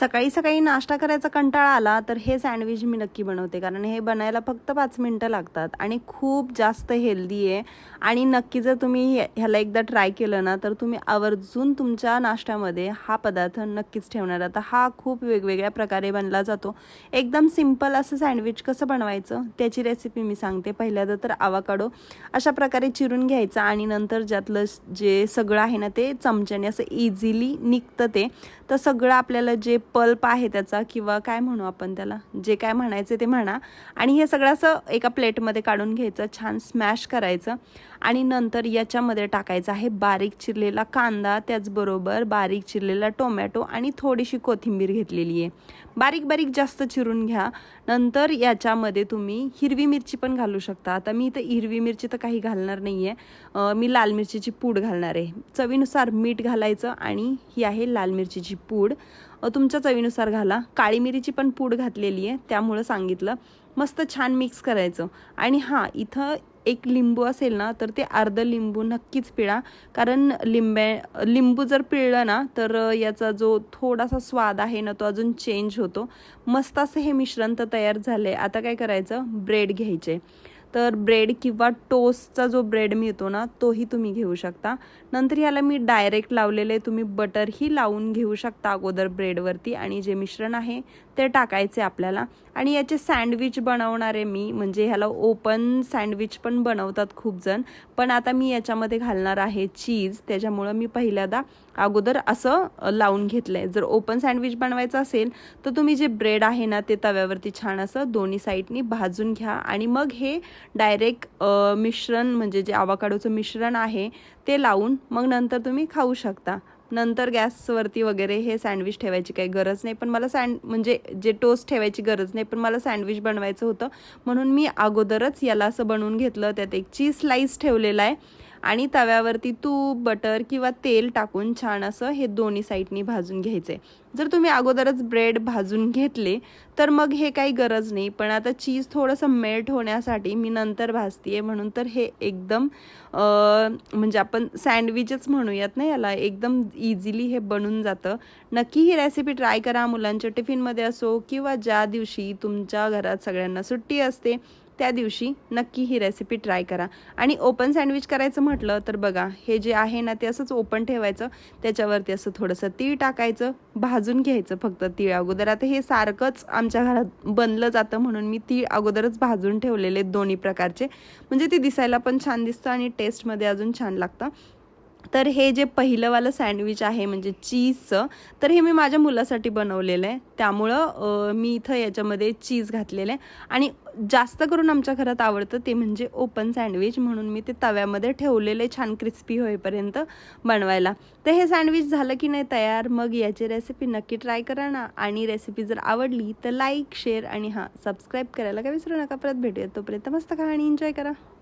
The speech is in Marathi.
सकाळी सकाळी नाश्ता करायचा कंटाळा आला तर हे सँडविच मी नक्की बनवते. कारण हे बनायला फक्त पाच मिनटं लागतात आणि खूप जास्त हेल्दी आहे. आणि नक्की जर तुम्ही हे- ह्याला एकदा ट्राय केलं ना तर तुम्ही आवर्जून तुमच्या नाश्त्यामध्ये हा पदार्थ नक्कीच ठेवणार. आता हा खूप वेगवेगळ्या प्रकारे बनला जातो. एकदम सिंपल असं सँडविच कसं बनवायचं त्याची रेसिपी मी सांगते. पहिल्यांदा तर आवाकाडो अशा प्रकारे चिरून घ्यायचा आणि नंतर ज्यातलं जे सगळं आहे ना ते चमच्याने असं इझिली निघतं ते. तर सगळं आपल्याला जे पल्प आहे त्याचा किंवा काय म्हणू आपण त्याला? जे काय म्हणायचं ते म्हणा. आणि हे सगळं असं एका प्लेटमध्ये काढून घ्यायचं छान स्मॅश करायचं. आणि नंतर याच्यामध्ये टाकायचं आहे बारीक चिरलेला कांदा त्याचबरोबर बारीक चिरलेला टोमॅटो आणि थोडीशी कोथिंबीर घेतलेली आहे. बारीक बारीक जास्त चिरून घ्या. नंतर याच्यामध्ये तुम्ही हिरवी मिरची पण घालू शकता. आता मी इथं हिरवी मिरची तर काही घालणार नाही आहे मी लाल मिरचीची पूड घालणार आहे. चवीनुसार मीठ घालायचं आणि ही आहे लाल मिरचीची पूड. तुमच्या चवीनुसार घाला. काळी मिरीची पण पूड घातलेली आहे त्यामुळं सांगितलं. मस्त छान मिक्स करायचं. आणि हां इथं एक लिंबू असेल ना तर ते अर्ध लिंबू नक्कीच पिळा. कारण लिंब्या लिंबू जर पिळलं ना तर याचा जो थोडासा स्वाद आहे ना तो अजून चेंज होतो. मस्त असं हे मिश्रण तर तयार झालं आहे आता काय करायचं? ब्रेड घ्यायचे. तर ब्रेड किंवा टोस्टचा जो ब्रेड मिळतो ना तोही तुम्ही घेऊ शकता. नंतर ह्याला मी डायरेक्ट लावलेले तुम्ही बटरही लावून घेऊ शकता अगोदर ब्रेडवरती आणि जे मिश्रण आहे ते टाकायचे आपल्याला. आणि याचे सँडविच बनवणारे मी म्हणजे ह्याला ओपन सँडविच पण बनवतात खूप जण. पण आता मी याच्यामध्ये घालणार आहे चीज त्याच्यामुळं मी पहिल्यांदा अगोदर असं लावून घेतलं आहे जर ओपन सँडविच बनवायचं असेल तर तुम्ही जे ब्रेड आहे ना ते तव्यावरती छान असं दोन्ही साईडनी भाजून घ्या. आणि मग हे डायरेक्ट मिश्रण म्हणजे जे आवाकाडोचं मिश्रण आहे ते लावून मग नंतर तुम्ही खाऊ शकता. नंतर गॅसवरती वगैरे हे सँडविच ठेवायची काही गरज नाही. पण मला सँड म्हणजे जे टोस्ट ठेवायची गरज नाही पण मला सँडविच बनवायचं होतं. म्हणून मी अगोदरच याला असं बनवून घेतलं. त्यात एक चीज स्लाईस ठेवलेला आहे. आणि तव्यावरती तूप बटर किंवा तेल टाकून छान असं हे दोन्ही साईडनी भाजून घ्यायचं. आहे जर तुम्ही अगोदरच ब्रेड भाजून घेतले तर मग हे काही गरज नाही. पण आता चीज थोडंसं मेल्ट होण्यासाठी मी नंतर भाजतीये म्हणून तर हे एकदम म्हणजे आपण सँडविचच म्हणूयात ना याला एकदम इझिली हे बनून जातं. नक्की ही रेसिपी ट्राय करा मुलांच्या टिफिनमध्ये असो किंवा ज्या दिवशी तुमच्या घरात सगळ्यांना सुट्टी असते त्या दिवशी नक्की ही रेसिपी ट्राय करा. आणि ओपन सँडविच करायचं म्हटलं तर बघा हे जे आहे ना ते असंच ओपन ठेवायचं. त्याच्यावरती असं थोडंसं तीळ टाकायचं भाजून घ्यायचं फक्त तीळ अगोदर. आता हे सारखंच आमच्या घरात बनलं जातं म्हणून मी तीळ अगोदरच भाजून ठेवलेले दोन्ही प्रकारचे. म्हणजे ते दिसायला पण छान दिसतं आणि टेस्टमध्ये अजून छान लागतं. तर हे जे पहिलंवालं सँडविच आहे म्हणजे चीजचं तर हे मी माझ्या मुलासाठी बनवलेलं आहे. त्यामुळं मी इथं याच्यामध्ये चीज घातलेलं आहे. आणि जास्त करून आमच्या घरात आवडतं ते म्हणजे ओपन सँडविच म्हणून मी ते तव्यामध्ये ठेवलेले छान क्रिस्पी होईपर्यंत बनवायला. तर हे सँडविच झालं की नाही तयार? मग याची रेसिपी नक्की ट्राय करा ना. आणि रेसिपी जर आवडली तर लाईक शेअर आणि हां सबस्क्राईब करायला काय विसरू नका. परत भेटूया तोपर्यंत मस्त खा आणि एन्जॉय करा.